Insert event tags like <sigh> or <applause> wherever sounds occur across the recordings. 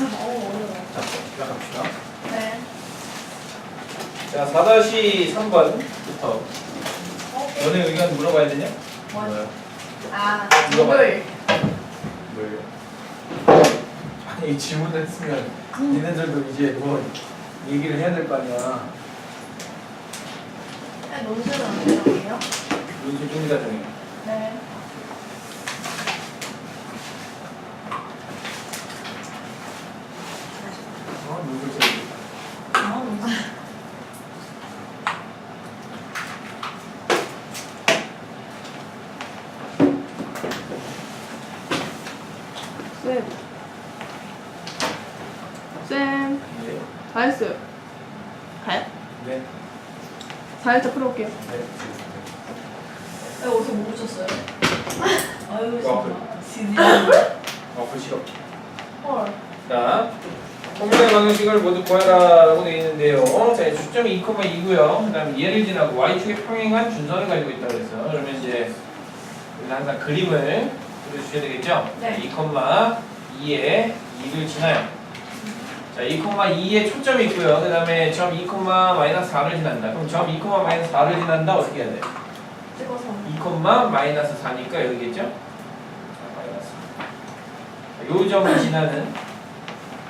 어, 어려워. 자, 시작합시다. 네. 자, 4-3번부터 어, 너네 의견 물어봐야 되냐? 뭐? 아, 물어봐요. 물. 뭘? 아니 질문을 했으면 니네들도 이제 뭐 얘기를 해야 될 거 아니야. 네, 논술은 어디요? 문제 중이다 중에. 네. 어, 문제 소리. 아, 논술. 쌤. 쌤. 네. 다 했어요. 가요? 네. 4일차 풀어올게요. 네. 네, 어디서 못 붙였어요? <laughs> 아유, 와플. 진짜. <laughs> 어, 싫어. 헐. 자, 통계 방정식을 모두 구하라라고 되어 있는데요. 자, 주점이 2,2고요. 그다음에 얘를 지나고 y축에 평행한 준선을 가지고 있다고 그랬어. 그러면 이제 우리는 항상 그림을 그려주셔야 되겠죠? 네. 2,2에 2를 지나요. 자, 2,2에 초점이 있고요. 그 다음에 점 2,-4를 지난다. 그럼 점 2,-4를 지난다 어떻게 해야 돼? 찍어서. 2,-4니까 여기겠죠? 자, 마이너스. 자, 요 점을 지나는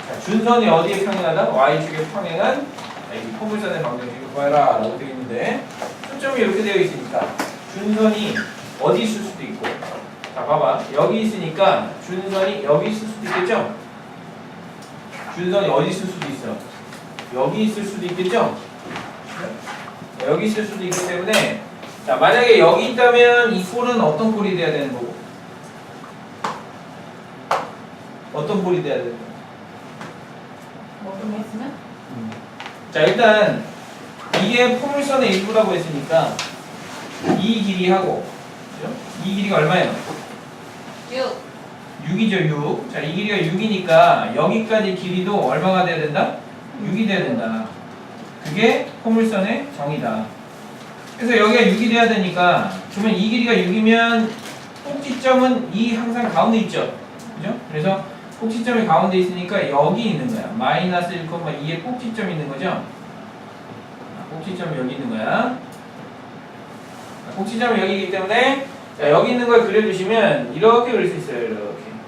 자, 준선이 어디에 평행하다? y축에 평행한 자, 이 포물선의 방정식을 구해라 라고 되어 있는데 초점이 이렇게 되어 있으니까 준선이 어디 있을 수도 있고 자 봐봐 여기 있으니까 준선이 여기 있을 수도 있겠죠? 준선이 어디 있을 수도 있어? 여기 있을 수도 있겠죠? 네? 여기 있을 수도 있기 때문에 자 만약에 여기 있다면 이 꼴은 어떤 꼴이 돼야 되는 거고 어떤 꼴이 돼야 되는 거고 게 있으면? 자 일단 이게 포물선의 일부라고 했으니까 이 길이하고 그죠? 이 길이가 얼마예요? 6. 6이죠 6. 자 이 길이가 6이니까 여기까지 길이도 얼마가 돼야 된다? 6이 돼야 된다. 그게 포물선의 정의다. 그래서 여기가 6이 돼야 되니까 그러면 이 길이가 6이면 꼭지점은 이 항상 가운데 있죠. 그죠? 그래서 꼭지점이 가운데 있으니까 여기 있는 거야. 마이너스 1,2에 꼭지점이 있는 거죠. 아, 꼭지점이 여기 있는 거야. 자, 꼭지점이 여기이기 때문에 자, 여기 있는 걸 그려주시면 이렇게 그릴 수 있어요. 이렇게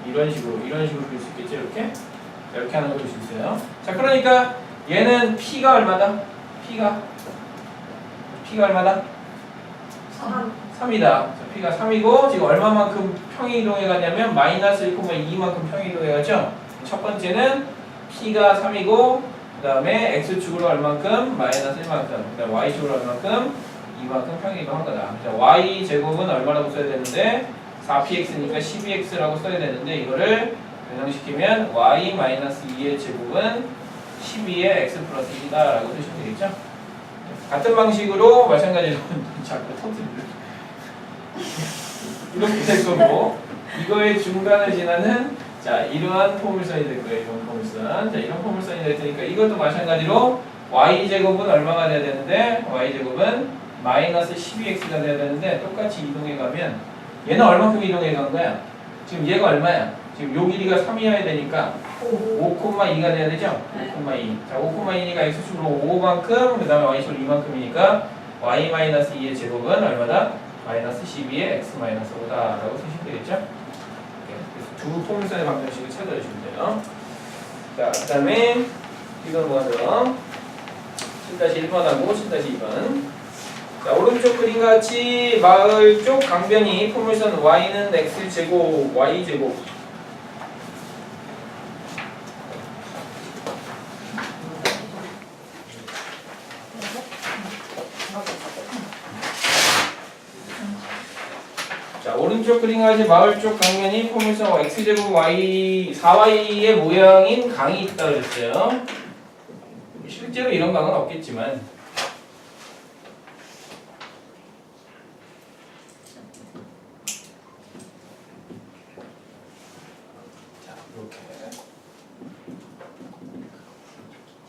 이런 식으로 이런 식으로 그릴 수 있겠죠. 이렇게 자, 이렇게 하는 걸 그릴 수 있어요. 자 그러니까 얘는 p가 얼마다? p가 p가 얼마다? 3. 3이다. 자, p가 3이고 지금 얼마만큼 평이 이동해 갔냐면 마이너스 1,2만큼 평이 이동해 갔죠. 첫 번째는 p가 3이고 그 다음에 x축으로 얼만큼 마이너스 1만큼 그 다음 y축으로 얼만큼 2만큼 평이 이동한 거다. 자, y 제곱은 얼마라고 써야 되는데 4px니까 12x라고 써야 되는데 이거를 변형시키면 y 마이너스 2의 제곱은 12의 x 플러스 2다 라고 쓰시면 되겠죠? 같은 방식으로 마찬가지로 <laughs> 자꾸 터뜨리는 <laughs> 이렇게 될 거고 이거의 중간을 지나는 자 이러한 포물선이 될 거예요 이런 포물선 자 이런 포물선이 될 테니까 이것도 마찬가지로 y 제곱은 얼마가 돼야 되는데 y 제곱은 마이너스 12x가 돼야 되는데 똑같이 이동해 가면 얘는 얼마큼 이동해 간 거야 지금 얘가 얼마야 지금 요 길이가 3이어야 되니까 5,2가 돼야 되죠? 네. 5,2. 자, 5,2니까 x축으로 5만큼, 그 다음에 y축으로 2만큼이니까 y-2의 제곱은 얼마다? 마이너스 12의 x 마이너스 5다 라고 쓰시면 되겠죠? 네, 그래서 두 포물선의 방정식을 찾아주시면 돼요. 자, 그 다음에 이건 뭐하죠? 7-1번하고 7-2번. 자, 오른쪽 그림과 같이 마을 쪽 강변이 포물선 y는 x제곱, y제곱 자 오른쪽 그림과 같이 마을 쪽 강면이 포물선 x제곱 y 4y의 모양인 강이 있다 그랬어요. 실제로 이런 강은 없겠지만 자 이렇게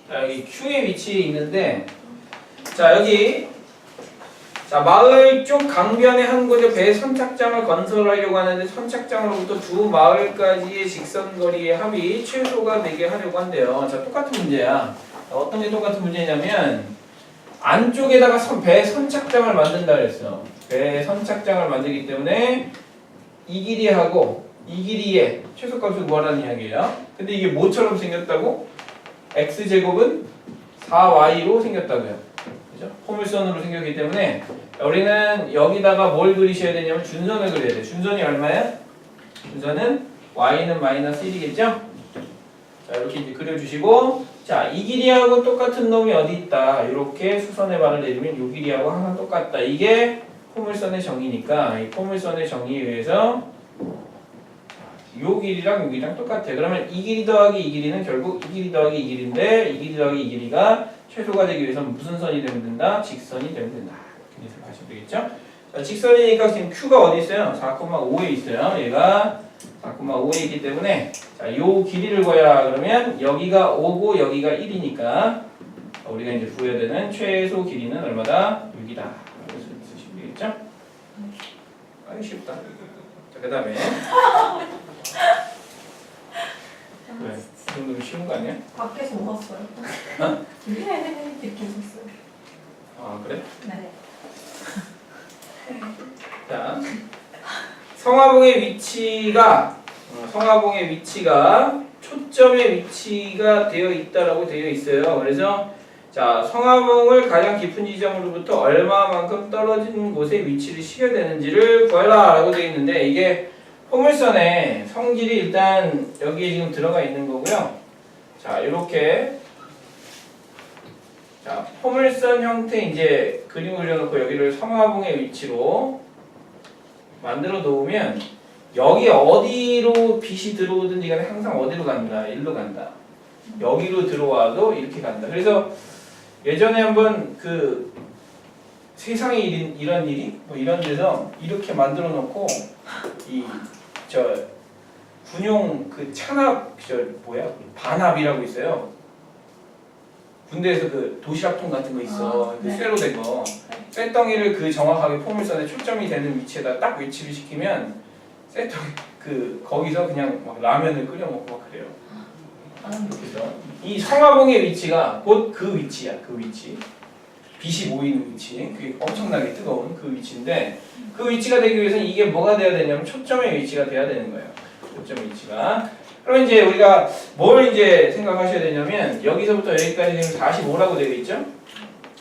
자 여기 Q의 위치에 있는데 자 여기 자, 마을 쪽 강변에 한 곳에 배 선착장을 건설하려고 하는데 선착장으로부터 두 마을까지의 직선 거리의 합이 최소가 되게 하려고 한대요. 자, 똑같은 문제야. 자, 어떤 게 똑같은 문제냐면 안쪽에다가 선, 배 선착장을 만든다 그랬어. 배 선착장을 만들기 때문에 이 길이하고 이 길이의 최소값을 구하라는 이야기예요. 근데 이게 뭐처럼 생겼다고? x 제곱은 4y로 생겼다고요. 그죠? 포물선으로 생겼기 때문에 우리는 여기다가 뭘 그리셔야 되냐면 준선을 그려야 돼. 준선이 얼마야? 준선은 y는 마이너스 1이겠죠? 자 이렇게 이제 그려주시고 자 이 길이하고 똑같은 놈이 어디 있다. 이렇게 수선의 발을 내리면 이 길이하고 항상 똑같다. 이게 포물선의 정의니까 이 포물선의 정의에 의해서 요 길이랑 요 길이랑 똑같아. 그러면 이 길이 더하기 이 길이는 결국 이 길이 더하기 이 길인데 이 길이 더하기 이 길이가 최소가 되기 위해서는 무슨 선이 되면 된다? 직선이 되면 된다. 이렇게 생각하시면 되겠죠? 자, 직선이니까 지금 Q가 어디 있어요? 4,5에 있어요. 얘가 4,5에 있기 때문에 자, 요 길이를 구해라 그러면 여기가 5고 여기가 1이니까 우리가 이제 구해야 되는 최소 길이는 얼마다? 6이다. 그래서 쓰시면 되겠죠? 아주 쉽다. 자, 그 다음에 왜? 이 정도면 쉬운 거 아니야? 밖에서 울었어요. 어? 네, 이렇게 웃었어요. 아 그래? 네. 자, 성화봉의 위치가 어, 성화봉의 위치가 초점의 위치가 되어 있다라고 되어 있어요. 그래서 자 성화봉을 가장 깊은 지점으로부터 얼마만큼 떨어진 곳에 위치를 시켜야 되는지를 구하라라고 되어 있는데 이게 포물선의 성질이 일단 여기에 지금 들어가 있는 거고요. 자 이렇게. 자 포물선 형태 이제 그림 그려놓고 여기를 성화봉의 위치로 만들어 놓으면 여기 어디로 빛이 들어오든지 간에 항상 어디로 간다? 일로 간다. 여기로 들어와도 이렇게 간다. 그래서 예전에 한번 그 세상에 일인, 이런 일이? 뭐 이런 데서 이렇게 만들어 놓고 이 저 군용 그 찬압 저 뭐야 반압이라고 있어요 군대에서 그 도시락통 같은 거 있어 아, 그 네. 쇠로 된거 쇠덩이를 그 정확하게 포물선에 초점이 되는 위치에다 딱 위치를 시키면 쇠덩이 그 거기서 그냥 막 라면을 끓여 먹고 막 그래요. 그래서 이 성화봉의 위치가 곧 그 위치야. 그 위치. 빛이 모이는 위치. 그게 엄청나게 뜨거운 그 위치인데 그 위치가 되기 위해서는 이게 뭐가 돼야 되냐면 초점의 위치가 돼야 되는 거예요. 초점 위치가. 그럼 이제 우리가 뭘 이제 생각하셔야 되냐면 여기서부터 여기까지 지금 45라고 되어 있죠?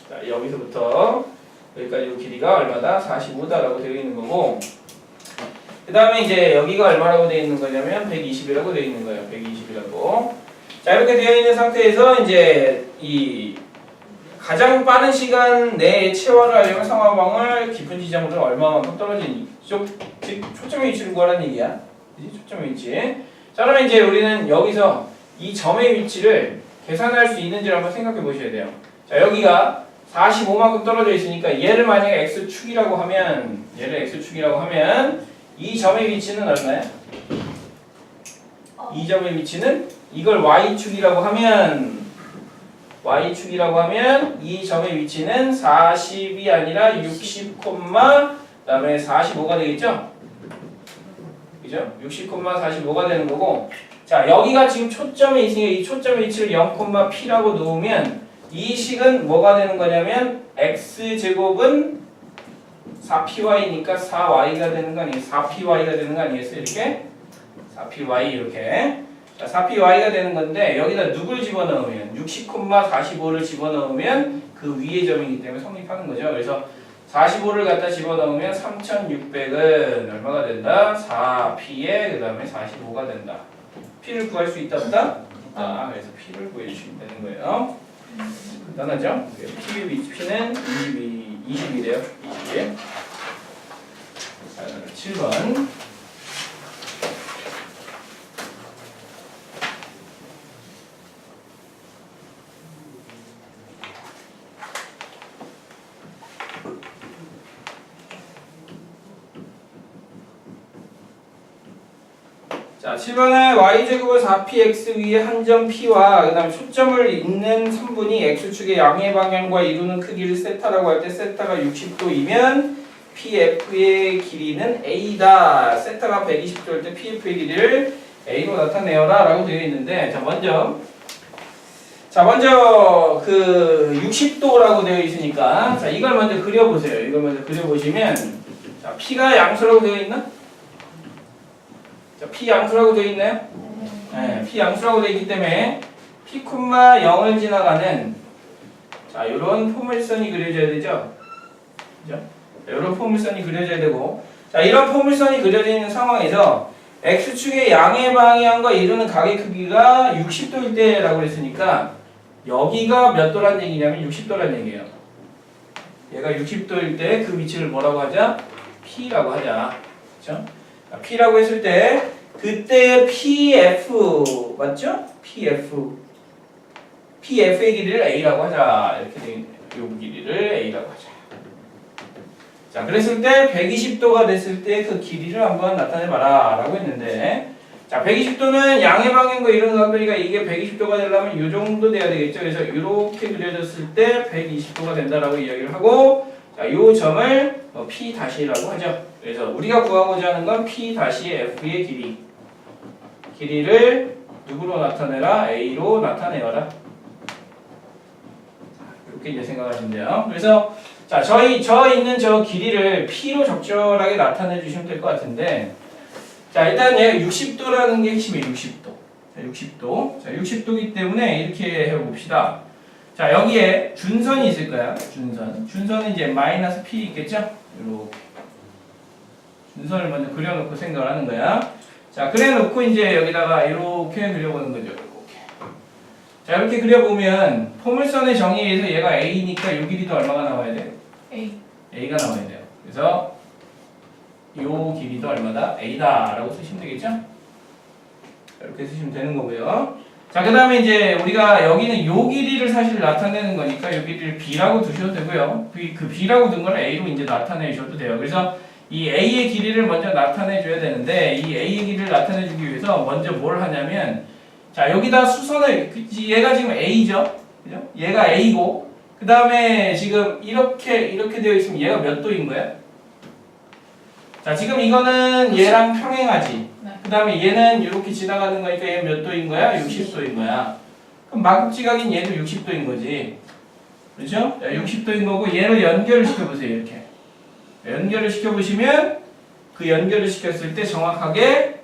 자, 여기서부터 여기까지 요 길이가 얼마다? 45다라고 되어 있는 거고 그 다음에 이제 여기가 얼마라고 되어 있는 거냐면 120이라고 되어 있는 거예요. 120이라고. 자 이렇게 되어 있는 상태에서 이제 이 가장 빠른 시간 내에 체화를 하려면 상하방을 깊은 지점으로 얼마만큼 떨어진 쪽, 즉 초점의 위치를 구하라는 얘기야. 그지? 초점의 위치. 자 그러면 이제 우리는 여기서 이 점의 위치를 계산할 수 있는지를 한번 생각해 보셔야 돼요. 자 여기가 45만큼 떨어져 있으니까 얘를 만약에 x축이라고 하면 얘를 x축이라고 하면 이 점의 위치는 얼마야? 이 점의 위치는 이걸 y축이라고 하면 y축이라고 하면 이 점의 위치는 40이 아니라 60, 그다음에 45가 되겠죠? 그죠? 60, 45가 되는 거고 자 여기가 지금 초점에 있으니까 이 초점의 위치를 0,p라고 놓으면 이 식은 뭐가 되는 거냐면 x 제곱은 4py니까 4y가 되는 거 아니에요? 4py가 되는 거 아니겠어요? 이렇게 4py 이렇게 자, 4py가 되는 건데 여기다 누굴 집어넣으면 60,45를 집어넣으면 그 위의 점이기 때문에 성립하는 거죠. 그래서 45를 갖다 집어넣으면 3,600은 얼마가 된다? 4p에 그 다음에 45가 된다. p를 구할 수 있다 없다? 있다. 그래서 p를 구해주시면 되는 거예요. 간단하죠? p p는 22, 20이래요. 20. 자, 7번. 자, 7번에 y제곱은 4px 위에 한 점 p와 그 다음에 초점을 있는 3분이 x축의 양의 방향과 이루는 크기를 세타라고 할 때 세타가 60도이면 pf의 길이는 a다. 세타가 120도일 때 pf의 길이를 a로 나타내어라 라고 되어 있는데 자 먼저 자 먼저 그 60도라고 되어 있으니까 자 이걸 먼저 그려보세요. 이걸 먼저 그려보시면 자 p가 양수라고 되어 있나? 자, P 양수라고 되어 있나요? 네, P 양수라고 되어 있기 때문에 P, 0을 지나가는 자, 요런 포물선이 그려져야 되죠? 그죠? 요런 포물선이 그려져야 되고 자, 이런 포물선이 그려져 있는 상황에서 X축의 양의 방향과 이루는 각의 크기가 60도일 때라고 그랬으니까 여기가 몇 도란 얘기냐면 60도란 얘기예요. 얘가 60도일 때 그 위치를 뭐라고 하자? P라고 하자. 그렇죠? 자, P라고 했을 때 그때 PF 맞죠? PF PF의 길이를 A라고 하자 이렇게 돼 있네요. 요 길이를 A라고 하자. 자 그랬을 때 120도가 됐을 때 그 길이를 한번 나타내봐라 라고 했는데 자 120도는 양의 방향과 이런 각도니까 이게 120도가 되려면 이 정도 돼야 되겠죠. 그래서 이렇게 그려졌을 때 120도가 된다라고 이야기를 하고 자, 요 점을 어, P 다시라고 하죠. 그래서 우리가 구하고자 하는 건 P 다시 F의 길이. 길이를 누구로 나타내라? A로 나타내어라. 이렇게 이제 생각하시면 돼요. 그래서 자, 저희 저 있는 저 길이를 P로 적절하게 나타내 주시면 될 것 같은데 자, 일단 얘 60도라는 게 핵심이에요. 60도. 자, 60도. 자, 60도기 때문에 이렇게 해 봅시다. 자 여기에 준선이 있을까요? 준선. 준선은 이제 마이너스 p 있겠죠? 이렇게 준선을 먼저 그려놓고 생각을 하는 거야. 자 그래놓고 이제 여기다가 이렇게 그려보는 거죠. 이렇게. 자 이렇게 그려보면 포물선의 정의에 의해서 얘가 a니까 요 길이도 얼마가 나와야 돼요? A. a가 나와야 돼요. 그래서 요 길이도 얼마다? a다 라고 쓰시면 되겠죠? 이렇게 쓰시면 되는 거고요. 자, 그 다음에 이제 우리가 여기는 요 길이를 사실 나타내는 거니까 요 길이를 b라고 두셔도 되고요. B- 그 b라고 둔 걸 a로 이제 나타내셔도 돼요. 그래서 이 a의 길이를 먼저 나타내 줘야 되는데 이 a의 길이를 나타내 주기 위해서 먼저 뭘 하냐면 자, 여기다 수선을 그- 얘가 지금 a죠. 그죠? 얘가 a고 그 다음에 지금 이렇게 이렇게 되어 있으면 얘가 몇 도인 거야? 자, 지금 이거는 얘랑 평행하지. 네. 그 다음에 얘는 이렇게 지나가는 거니까 얘 몇 도인 거야? 60도인 거야. 그럼 마극지각인 얘도 60도인 거지. 그렇죠? 60도인 거고 얘를 연결을 시켜보세요. 이렇게. 연결을 시켜보시면 그 연결을 시켰을 때 정확하게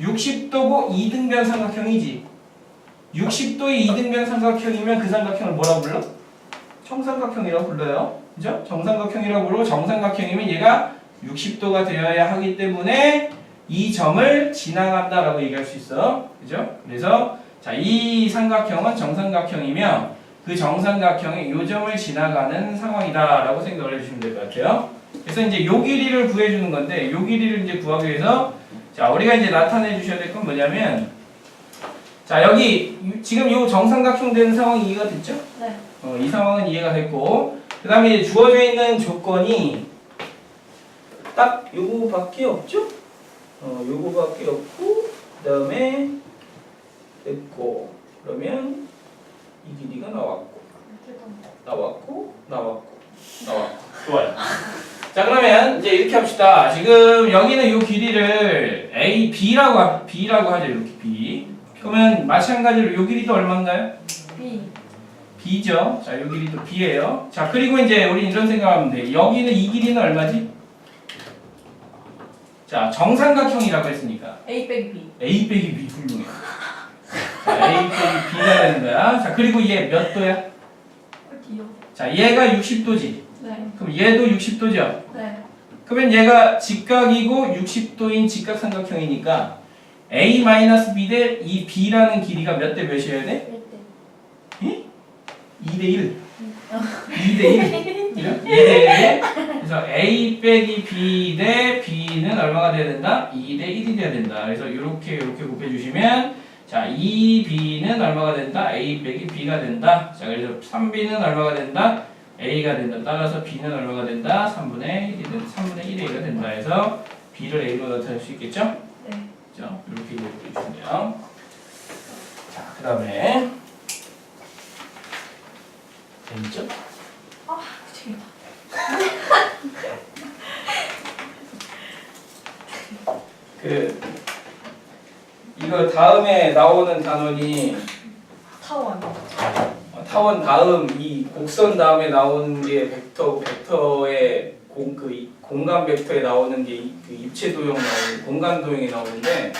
60도고 이등변 삼각형이지. 60도의 이등변 삼각형이면 그 삼각형을 뭐라고 불러? 정삼각형이라고 불러요. 그죠? 정삼각형이라고 부르고 정삼각형이면 얘가 60도가 되어야 하기 때문에 이 점을 지나간다라고 얘기할 수 있어. 그죠? 그래서 자, 이 삼각형은 정삼각형이며 그 정삼각형이 요 점을 지나가는 상황이다라고 생각을 해주시면 될 것 같아요. 그래서 이제 요 길이를 구해주는 건데 요 길이를 이제 구하기 위해서 자, 우리가 이제 나타내 주셔야 될 건 뭐냐면 자, 여기 유- 지금 요 정삼각형 되는 상황이 이해가 됐죠? 네. 어, 이 상황은 이해가 됐고 그 다음에 이제 주어져 있는 조건이 딱 요거밖에 없죠? 어, 요거밖에 없고 그 다음에 됐고 그러면 이 길이가 나왔고 나왔고 나왔고 나왔고 좋아요 <laughs> 자 그러면 이제 이렇게 합시다 지금 여기는 요 길이를 A, B라고 하, B라고 하죠 이렇게 B 그러면 마찬가지로 요 길이도 얼마인가요? B. B죠. 자, 요 길이도 B예요. 자, 그리고 이제 우리 이런 생각하면 돼. 여기는 이 길이는 얼마지? 자, 정삼각형이라고 했으니까 A 빼기 B. A 빼기 B 훌륭해. 자, A 빼기 B가 되는 거야. 자, 그리고 얘 몇 도야? 어디요? 자, 얘가 60도지. 네. 그럼 얘도 60도죠. 네. 그러면 얘가 직각이고 60도인 직각삼각형이니까 A-B 대 이 B라는 길이가 몇 대 몇이어야 돼? 2대 1. 2대 1. 그죠? 2대 1. 그래서 A 빼기 B 대 B는 얼마가 돼야 된다? 2대 1이 돼야 된다. 그래서 이렇게 이렇게 곱해주시면 자 2B는 얼마가 된다? A 빼기 B가 된다. 자 그래서 3B는 얼마가 된다? A가 된다. 따라서 B는 얼마가 된다? 3분의 1이 된다. 3분의 1A가 된다. 해서 B를 A로 나타낼 수 있겠죠? 네. 그죠? 이렇게 이제 보여주네요. 자, 그 다음에 재밌죠? 아, 재밌다. 그 이거 다음에 나오는 단원이. 어, 타원 다음 이 곡선 다음에 나오는 게 벡터 벡터의 공, 그 이- 공간 벡터에 나오는 게 그 입체 도형 나오는 공간 도형이 나오는데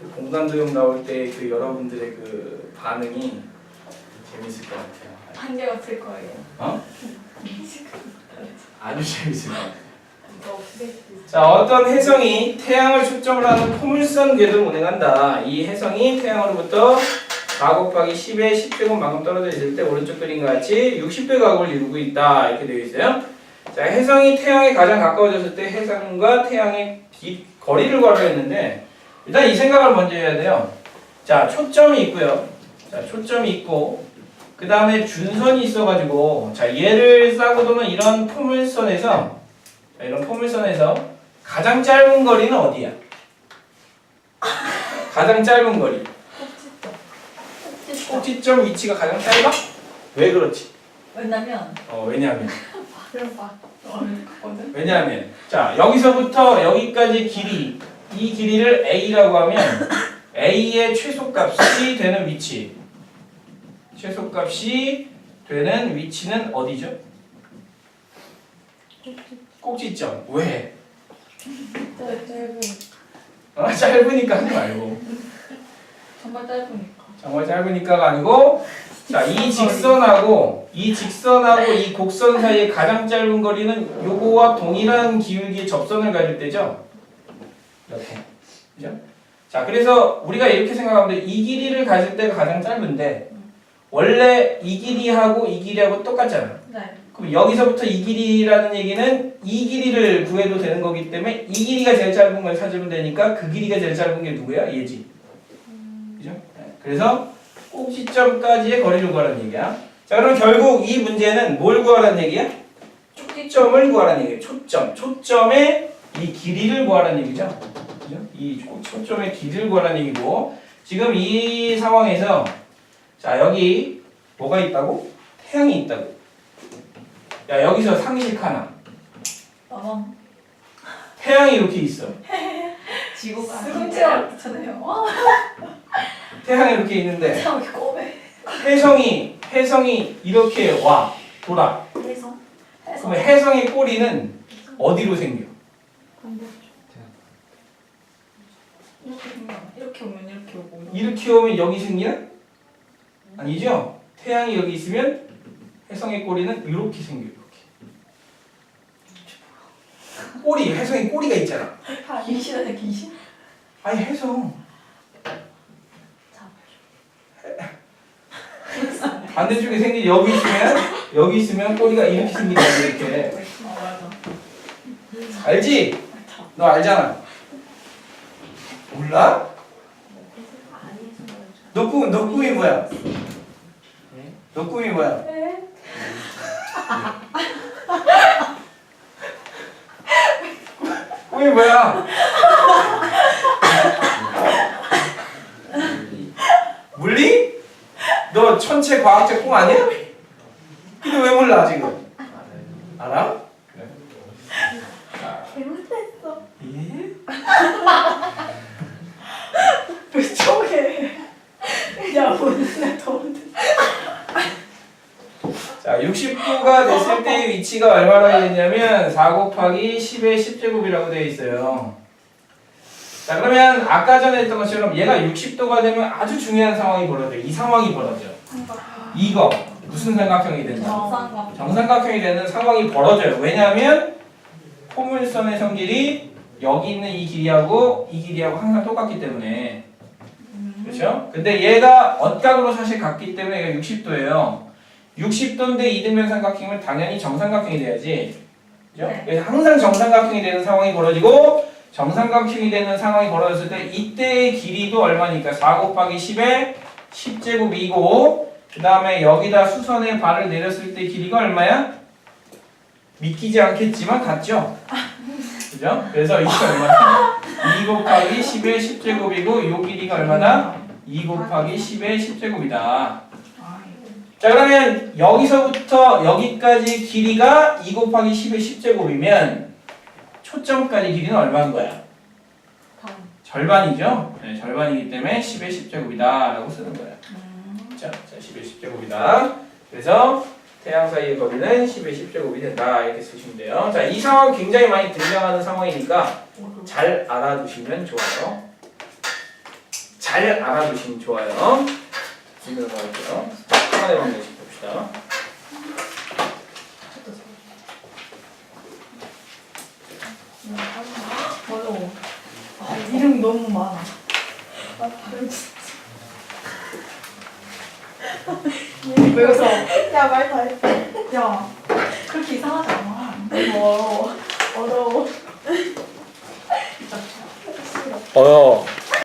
그 공간 도형 나올 때 그 여러분들의 그 반응이 재밌을 것 같아요. 한계가 쓸 거예요. 어? 아주 재밌을 것 같아요. 자, 어떤 해성이 태양을 초점으로 하는 포물선 궤도를 운행한다. 이 해성이 태양으로부터 4 곱하기 10의 10제곱만큼 떨어져 있을 때 오른쪽 그림과 같이 60배 각을 이루고 있다. 이렇게 되어 있어요. 자, 해성이 태양에 가장 가까워졌을 때 해성과 태양의 기- 거리를 구하려 했는데 일단 이 생각을 먼저 해야 돼요. 자, 초점이 있고요. 자, 초점이 있고 그 다음에 준선이 있어가지고 자, 얘를 싸고 도는 이런 포물선에서 자, 이런 포물선에서 가장 짧은 거리는 어디야? 가장 짧은 거리. 꼭지점. 위치가 가장 짧아? 왜 그렇지? 왜냐면 어, 왜냐하면 발을 막 어렵거든. 왜냐하면 자 여기서부터 여기까지 길이 이 길이를 a라고 하면 a의 최소값이 되는 위치 최소값이 되는 위치는 어디죠? 꼭지점 왜? 짧은. 아, 짧으니까 하지 말고 정말 짧으니까. 정말 짧으니까가 아니고 자 이 직선하고 이 직선하고 이 곡선 사이의 가장 짧은 거리는 요거와 동일한 기울기의 접선을 가질 때죠 이렇게 그죠? 자 그래서 우리가 이렇게 생각하면 돼. 이 길이를 가질 때가 가장 짧은데 원래 이 길이하고 이 길이하고 똑같잖아 네. 그럼 여기서부터 이 길이라는 얘기는 이 길이를 구해도 되는 거기 때문에 이 길이가 제일 짧은 걸 찾으면 되니까 그 길이가 제일 짧은 게 누구야? 얘지. 그죠? 네. 그래서 꼭지점까지의 거리를 구하라는 얘기야. 자, 그럼 결국 이 문제는 뭘 구하라는 얘기야? 초점을 구하라는 얘기예요. 초점. 초점의 이 길이를 구하라는 얘기죠. 그죠? 이 초- 초점의 길이를 구하라는 얘기고 지금 이 상황에서 자, 여기 뭐가 있다고? 태양이 있다고. 야 여기서 상식 하나 나만 태양이 이렇게 있어 <laughs> 지구가 승체가 그렇잖아요. <laughs> 와, 태양이 이렇게 있는데. 참 이렇게 꼬매. 혜성이 혜성이 이렇게 와 돌아. 해서 해서 그러면 혜성의 꼬리는 어디로 생겨? 이렇게 오면 이렇게 오고. 이렇게 오면 여기 생기나 아니죠? 태양이 여기 있으면 혜성의 꼬리는 이렇게 생겨 이렇게. 꼬리 혜성의 꼬리가 있잖아. 귀신한테 귀신? 아니 혜성 반대쪽에 생긴 여기 있으면 여기 있으면 꼬리가 이렇게 생긴다 이렇게. 알지? 너 알잖아. 몰라? 너 꿈, 너 꿈이 뭐야? 너 꿈이 뭐야? 네. 꿈이 뭐야? 물리? 너 천체 과학자 꿈 아니야? 근데 왜 몰라 지금? 알아? 잘못했어. 예? <laughs> 왜 저게? 야 오늘 더운데. 자, 60도가 됐을 때의 위치가 얼마나 되냐면 4 곱하기 10의 10제곱이라고 되어 있어요. 자, 그러면 아까 전에 했던 것처럼 얘가 60도가 되면 아주 중요한 상황이 벌어져요. 이 상황이 벌어져. 이거 무슨 삼각형이 된다? 정상과 정삼각형이 되는 상황이 벌어져요. 왜냐하면 포물선의 성질이 여기 있는 이 길이하고 이 길이하고 항상 똑같기 때문에 그렇죠? 근데 얘가 엇각으로 사실 같기 때문에 얘가 60도예요. 60도인데 이등변 삼각형이면 당연히 정삼각형이 돼야지. 그죠? 네. 그래서 항상 정삼각형이 되는 상황이 벌어지고 정삼각형이 되는 상황이 벌어졌을 때 이때의 길이도 얼마니까 4 곱하기 10에 10제곱이고 그 다음에 여기다 수선에 발을 내렸을 때 길이가 얼마야? 믿기지 않겠지만 같죠? 그죠? 그래서 이게 얼마야? 2 곱하기 10의 10제곱이고 요 길이가 얼마나? 2 곱하기 10의 10제곱이다. 아 이거. 자 그러면 여기서부터 여기까지 길이가 2 곱하기 10의 10제곱이면 초점까지 길이는 얼마인 거야? 다음. 절반이죠? 네, 절반이기 때문에 10의 10제곱이다 라고 쓰는 거야. 음. 자, 자 10의 10제곱이다. 그래서 태양 사이의 거리는 10의 10제곱이 된다 이렇게 쓰시면 돼요. 자, 이 상황 굉장히 많이 등장하는 상황이니까 잘 알아두시면 좋아요. 잘 알아두시면 좋아요. 지금 들어갈게요. 하나의 방정식 봅시다. 어려워. 아, 이름 너무 많아. 아, 다른 진짜. 왜 웃어? 야, 말다 했어. 야, 그렇게 이상하지 않아. 너무 어려워. 어려워. 어여.